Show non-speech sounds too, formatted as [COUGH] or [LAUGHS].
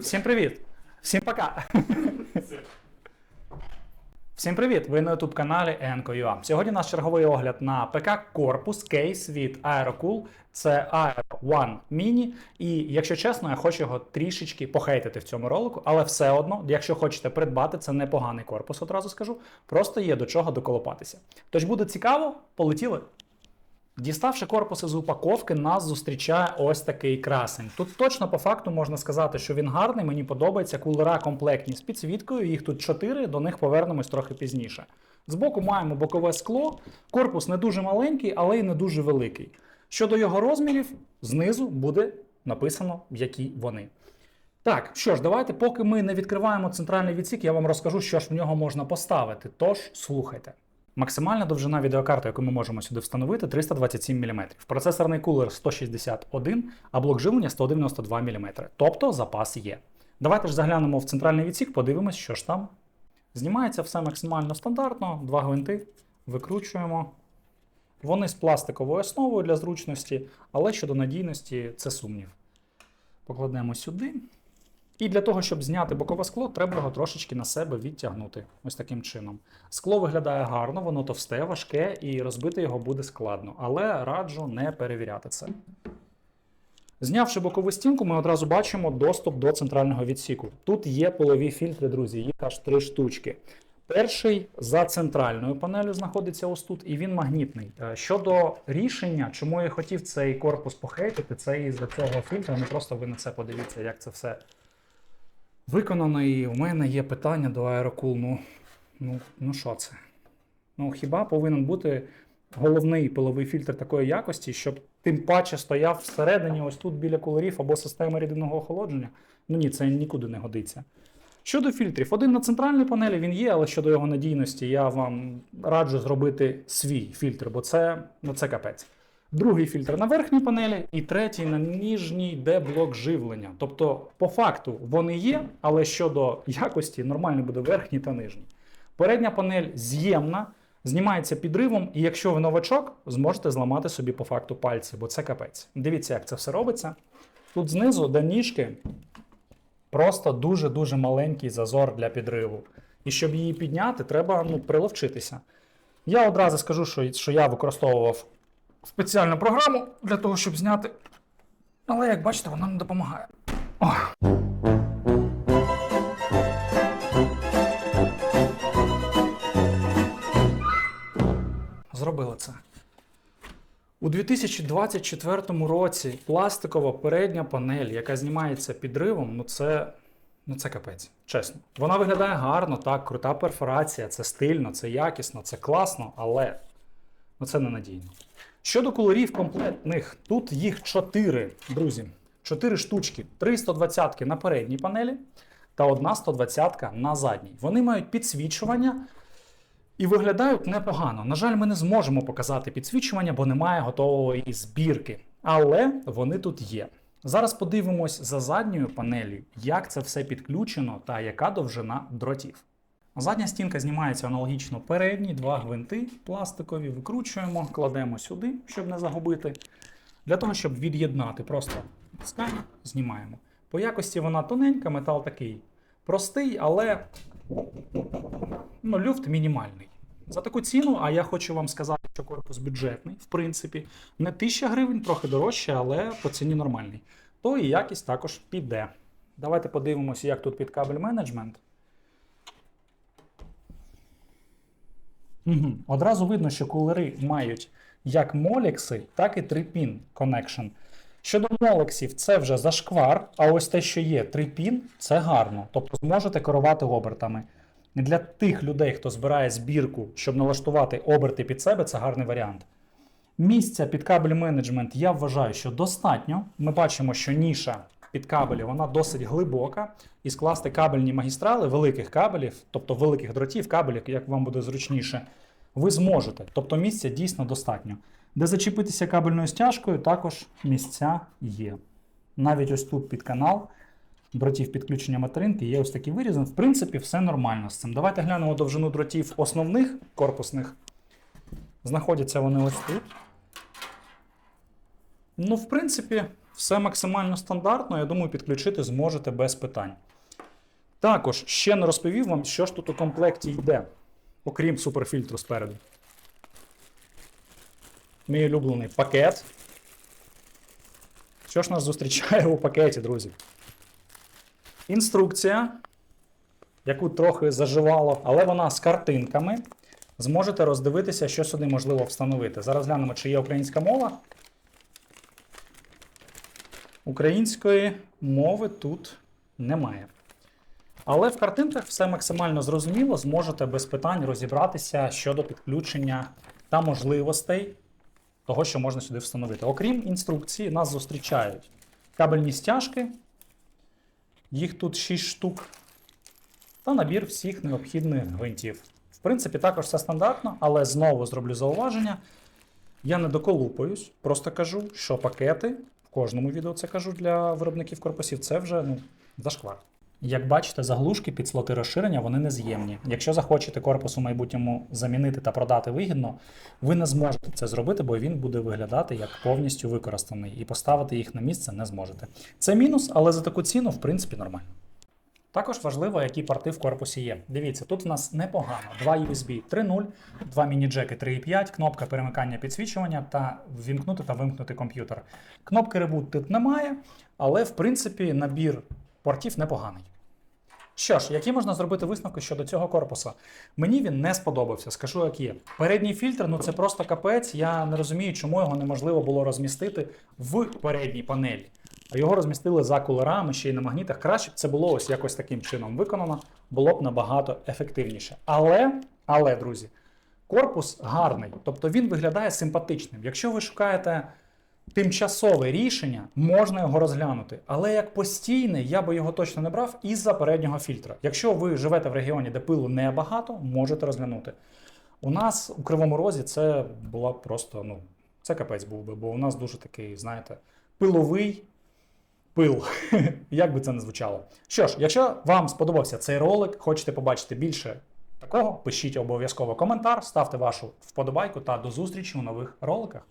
Всім привіт! Всім пока! Всім привіт! Ви на youtube каналі Enco.ua. Сьогодні у нас черговий огляд на ПК корпус кейс від Aerocool. Це Aero One Mini. І якщо чесно, я хочу його трішечки похейтити в цьому ролику, але все одно, якщо хочете придбати, це непоганий корпус, одразу скажу. Просто є до чого доколопатися. Тож буде цікаво, полетіли. Діставши корпус із упаковки, нас зустрічає ось такий красень. Тут точно по факту можна сказати, що він гарний, мені подобається. Кулера комплектні з підсвіткою, їх тут 4, до них повернемось трохи пізніше. Збоку маємо бокове скло, корпус не дуже маленький, але й не дуже великий. Щодо його розмірів, знизу буде написано, які вони. Так, що ж, давайте, поки ми не відкриваємо центральний відсік, я вам розкажу, що ж в нього можна поставити. Тож слухайте. Максимальна довжина відеокарти, яку ми можемо сюди встановити, 327 мм. Процесорний кулер 161, а блок живлення 192 мм. Тобто запас є. Давайте ж заглянемо в центральний відсік, подивимось, що ж там. Знімається все максимально стандартно, два гвинти, викручуємо. Вони з пластиковою основою для зручності, але щодо надійності це сумнів. Покладемо сюди. І для того, щоб зняти бокове скло, треба його трошечки на себе відтягнути. Ось таким чином. Скло виглядає гарно, воно товсте, важке, і розбити його буде складно, але раджу не перевіряти це. Знявши бокову стінку, ми одразу бачимо доступ до центрального відсіку. Тут є полові фільтри, друзі, їх аж три штучки. Перший за центральною панелью знаходиться ось тут, і він магнітний. Е, Щодо рішення, чому я хотів цей корпус похейтити, це із-за цього фільтра. Ну просто ви на це подивіться, як це все виконано. І у мене є питання до Aerocool. Ну, ну, ну що це? Ну, хіба повинен бути головний пиловий фільтр такої якості, щоб тим паче стояв всередині, ось тут біля кулерів або системи рідинного охолодження? Ну ні, це нікуди не годиться. Щодо фільтрів, один на центральній панелі він є, але щодо його надійності, я вам раджу зробити свій фільтр, бо це, ну, це капець. Другий фільтр на верхній панелі, і третій на ніжній, де блок живлення. Тобто, по факту вони є, але щодо якості нормальний буде верхній та нижній. Передня панель з'ємна, знімається підривом, і якщо ви новачок, зможете зламати собі по факту пальці, бо це капець. Дивіться, як це все робиться. Тут знизу, де ніжки, просто дуже-дуже маленький зазор для підриву. І щоб її підняти, треба ну, приловчитися. Я одразу скажу, що, що я використовував спеціальну програму для того, щоб зняти. Але як бачите, вона не допомагає. О. Зробили це. У 2024 році пластикова передня панель, яка знімається підривом, ну це, ну це капець. Чесно. Вона виглядає гарно, так, крута перфорація, це стильно, це якісно, це класно, але ну, це ненадійно. Щодо кулерів комплектних, тут їх 4, друзі. 4 штучки, 3 120 на передній панелі та одна 120 на задній. Вони мають підсвічування і виглядають непогано. На жаль, ми не зможемо показати підсвічування, бо немає готової збірки. Але вони тут є. Зараз подивимось за задньою панелі, як це все підключено та яка довжина дротів. Задня стінка знімається аналогічно передні, два гвинти пластикові, викручуємо, кладемо сюди, щоб не загубити. Для того, щоб від'єднати, просто тискаємо, знімаємо. По якості вона тоненька, метал такий простий, але ну, люфт мінімальний. За таку ціну, а я хочу вам сказати, що корпус бюджетний, в принципі, не 1000 гривень, трохи дорожче, але по ціні нормальний. То і якість також піде. Давайте подивимося, як тут під кабель менеджмент. Угу. Одразу видно, що кулери мають як молікси, так і 3-пін connection. Щодо молексів, це вже зашквар, а ось те, що є 3-пін, це гарно. Тобто зможете керувати обертами. Для тих людей, хто збирає збірку, щоб налаштувати оберти під себе, це гарний варіант. Місця під кабель менеджмент я вважаю, що достатньо. Ми бачимо, що ніша під кабелі вона досить глибока, і скласти кабельні магістрали великих кабелів, тобто великих дротів, кабелів, як вам буде зручніше, ви зможете. Тобто місця дійсно достатньо. Де зачепитися кабельною стяжкою, також місця є. Навіть ось тут під канал дротів підключення материнки є ось такий виріз. В принципі, все нормально з цим. Давайте глянемо довжину дротів основних корпусних. Знаходяться вони ось тут. Ну, в принципі, Все максимально стандартно, я думаю, підключити зможете без питань. Також ще не розповів вам, що ж тут у комплекті йде, окрім суперфільтру спереду. Мій улюблений пакет. Що ж нас зустрічає у пакеті, друзі? Інструкція, яку трохи заживало, але вона з картинками. Зможете роздивитися, що сюди можливо встановити. Зараз глянемо, чи є українська мова. Української мови тут немає. Але в картинках все максимально зрозуміло, зможете без питань розібратися щодо підключення та можливостей того, що можна сюди встановити. Окрім інструкції, нас зустрічають кабельні стяжки, їх тут 6 штук, та набір всіх необхідних гвинтів. В принципі, також все стандартно, але знову зроблю зауваження. Я не доколупаюсь, просто кажу, що пакети, кожному відео це кажу для виробників корпусів, це вже ну, зашквар. Як бачите, заглушки під слоти розширення вони нез'ємні. Якщо захочете корпус у майбутньому замінити та продати вигідно, ви не зможете це зробити, бо він буде виглядати як повністю використаний, і поставити їх на місце не зможете. Це мінус, але за таку ціну, в принципі, нормально. Також важливо, які порти в корпусі є. Дивіться, тут в нас непогано: два USB 3.0, два міні-джеки 3.5, кнопка перемикання підсвічування та ввімкнути та вимкнути комп'ютер. Кнопки Reboot тут немає, але в принципі набір портів непоганий. Що ж, які можна зробити висновки щодо цього корпуса? Мені він не сподобався, скажу як є. Передній фільтр, ну це просто капець. Я не розумію, чому його неможливо було розмістити в передній панелі. А його розмістили за кулерами, ще й на магнітах. Краще б це було ось якось таким чином виконано, було б набагато ефективніше. Але, але, друзі, корпус гарний, тобто він виглядає симпатичним. Якщо ви шукаєте тимчасове рішення, можна його розглянути. Але як постійне, я би його точно не брав із-за переднього фільтра. Якщо ви живете в регіоні, де пилу небагато, можете розглянути. У нас у Кривому Розі це була просто, ну, це капець був би, бо у нас дуже такий, знаєте, пиловий пил. [LAUGHS] Як би це не звучало. Що ж, якщо вам сподобався цей ролик, хочете побачити більше такого, пишіть обов'язково коментар, ставте вашу вподобайку та до зустрічі у нових роликах.